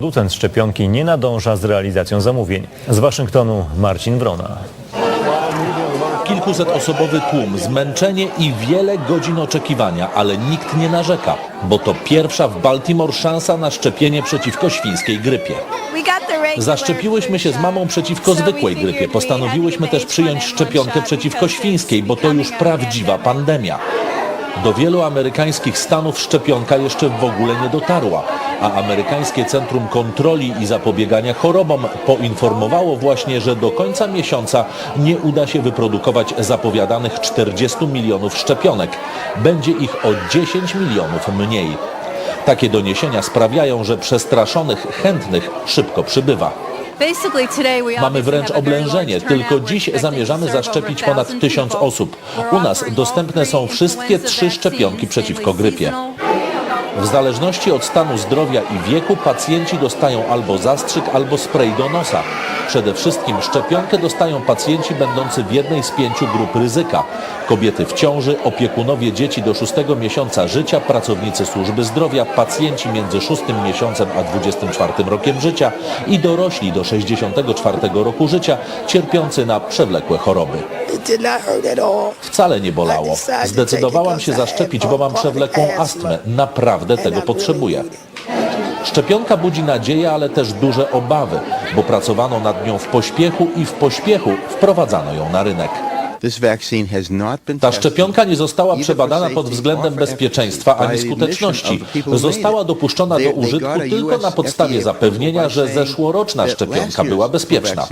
Producent szczepionki nie nadąża z realizacją zamówień. Z Waszyngtonu Marcin Wrona. Kilkusetosobowy tłum, zmęczenie i wiele godzin oczekiwania, ale nikt nie narzeka, bo to pierwsza w Baltimore szansa na szczepienie przeciwko świńskiej grypie. Zaszczepiłyśmy się z mamą przeciwko zwykłej grypie. Postanowiłyśmy też przyjąć szczepionkę przeciwko świńskiej, bo to już prawdziwa pandemia. Do wielu amerykańskich stanów szczepionka jeszcze w ogóle nie dotarła, a amerykańskie Centrum Kontroli i Zapobiegania Chorobom poinformowało właśnie, że do końca miesiąca nie uda się wyprodukować zapowiadanych 40 milionów szczepionek. Będzie ich o 10 milionów mniej. Takie doniesienia sprawiają, że przestraszonych chętnych szybko przybywa. Mamy wręcz oblężenie. Tylko dziś zamierzamy zaszczepić ponad tysiąc osób. U nas dostępne są wszystkie trzy szczepionki przeciwko grypie. W zależności od stanu zdrowia i wieku pacjenci dostają albo zastrzyk, albo spray do nosa. Przede wszystkim szczepionkę dostają pacjenci będący w jednej z pięciu grup ryzyka. Kobiety w ciąży, opiekunowie dzieci do szóstego miesiąca życia, pracownicy służby zdrowia, pacjenci między szóstym miesiącem a 24 rokiem życia i dorośli do 64 roku życia cierpiący na przewlekłe choroby. Wcale nie bolało. Zdecydowałam się zaszczepić, bo mam przewlekłą astmę. Naprawdę tego potrzebuję. Szczepionka budzi nadzieję, ale też duże obawy, bo pracowano nad nią w pośpiechu i w pośpiechu wprowadzano ją na rynek. Ta szczepionka nie została przebadana pod względem bezpieczeństwa ani skuteczności. Została dopuszczona do użytku tylko na podstawie zapewnienia, że zeszłoroczna szczepionka była bezpieczna.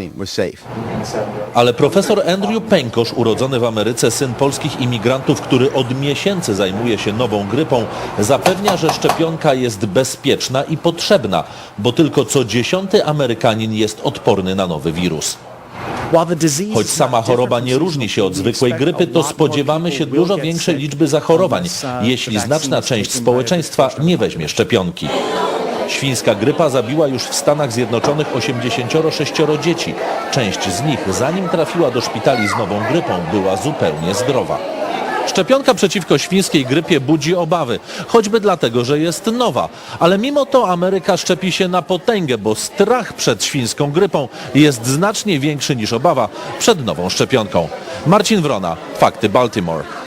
Ale profesor Andrew Pękosz, urodzony w Ameryce syn polskich imigrantów, który od miesięcy zajmuje się nową grypą, zapewnia, że szczepionka jest bezpieczna i potrzebna, bo tylko co dziesiąty Amerykanin jest odporny na nowy wirus. Choć sama choroba nie różni się od zwykłej grypy, to spodziewamy się dużo większej liczby zachorowań, jeśli znaczna część społeczeństwa nie weźmie szczepionki. Świńska grypa zabiła już w Stanach Zjednoczonych 86 dzieci. Część z nich, zanim trafiła do szpitali z nową grypą, była zupełnie zdrowa. Szczepionka przeciwko świńskiej grypie budzi obawy, choćby dlatego, że jest nowa. Ale mimo to Ameryka szczepi się na potęgę, bo strach przed świńską grypą jest znacznie większy niż obawa przed nową szczepionką. Marcin Wrona, Fakty Baltimore.